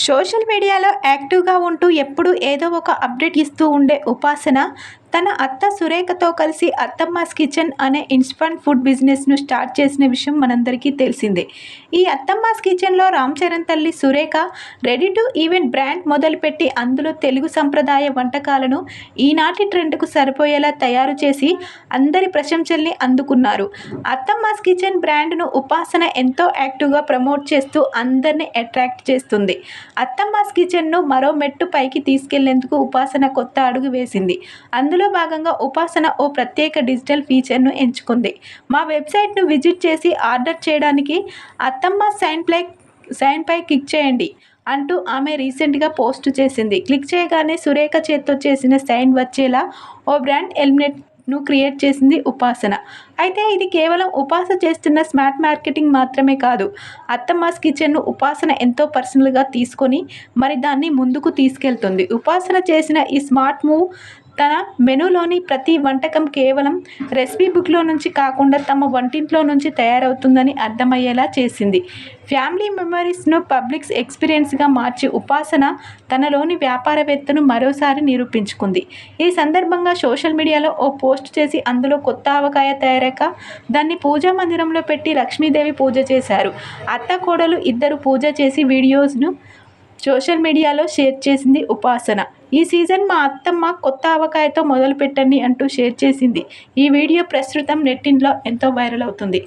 Social మీడియాలో యాక్టివ్గా ఉంటూ ఎప్పుడూ ఏదో ఒక అప్డేట్ ఇస్తూ ఉండే ఉపాసన తన అత్త సురేఖతో కలిసి అత్తమ్మాస్ కిచెన్ అనే ఇన్స్టంట్ ఫుడ్ బిజినెస్ను స్టార్ట్ చేసిన విషయం మనందరికీ తెలిసిందే. ఈ అత్తమ్మాస్ కిచెన్లో రామ్ చరణ్ తల్లి Surekha ready to event brand మొదలుపెట్టి అందులో తెలుగు సంప్రదాయ వంటకాలను ఈనాటి ట్రెండ్కు సరిపోయేలా తయారు చేసి అందరి ప్రశంసల్ని అందుకున్నారు. అత్తమ్మాస్ కిచెన్ బ్రాండ్ను ఉపాసన ఎంతో యాక్టివ్గా ప్రమోట్ చేస్తూ అందరిని అట్రాక్ట్ చేస్తుంది. అత్తమ్మాస్ కిచెన్ను మరో మెట్టు పైకి తీసుకెళ్ళేందుకు ఉపాసన కొత్త అడుగు వేసింది. అందులో భాగంగా ఉపాసన ఓ ప్రత్యేక డిజిటల్ ఫీచర్ను ఎంచుకుంది. మా వెబ్సైట్ను విజిట్ చేసి ఆర్డర్ చేయడానికి అత్తమ్మ సైన్ ప్లై క్లిక్ చేయండి అంటూ ఆమె రీసెంట్గా పోస్ట్ చేసింది. క్లిక్ చేయగానే సురేఖ చేత్తో చేసిన సైన్ వచ్చేలా ఓ బ్రాండ్ ఎలిమినేట్ను క్రియేట్ చేసింది ఉపాసన. అయితే ఇది కేవలం ఉపాస చేస్తున్న స్మార్ట్ మార్కెటింగ్ మాత్రమే కాదు అత్తమ్మాస్ కిచెన్ను ఉపాసన ఎంతో పర్సనల్గా తీసుకొని మరి దాన్ని ముందుకు తీసుకెళ్తుంది. ఉపాసన చేసిన ఈ స్మార్ట్ మూవ్ తన మెనూలోని ప్రతి వంటకం కేవలం రెసిపీ బుక్లో నుంచి కాకుండా తమ వంటింట్లో నుంచి తయారవుతుందని అర్థమయ్యేలా చేసింది. ఫ్యామిలీ మెమరీస్ను పబ్లిక్స్ ఎక్స్పీరియన్స్గా మార్చి ఉపాసన తనలోని వ్యాపారవేత్తను మరోసారి నిరూపించుకుంది. ఈ సందర్భంగా సోషల్ మీడియాలో ఓ పోస్ట్ చేసి అందులో కొత్త ఆవకాయ తయారాక దాన్ని పూజా మందిరంలో పెట్టి లక్ష్మీదేవి పూజ చేశారు. అత్త కోడలు ఇద్దరు పూజ చేసి వీడియోస్ను సోషల్ మీడియాలో షేర్ చేసింది ఉపాసన. ఈ సీజన్ మా అత్తమ్మ కొత్త ఆవకాయతో మొదలు పెట్టండి అంటూ షేర్ చేసింది. ఈ వీడియో ప్రస్తుతం నెట్టింట్లో ఎంతో వైరల్ అవుతుంది.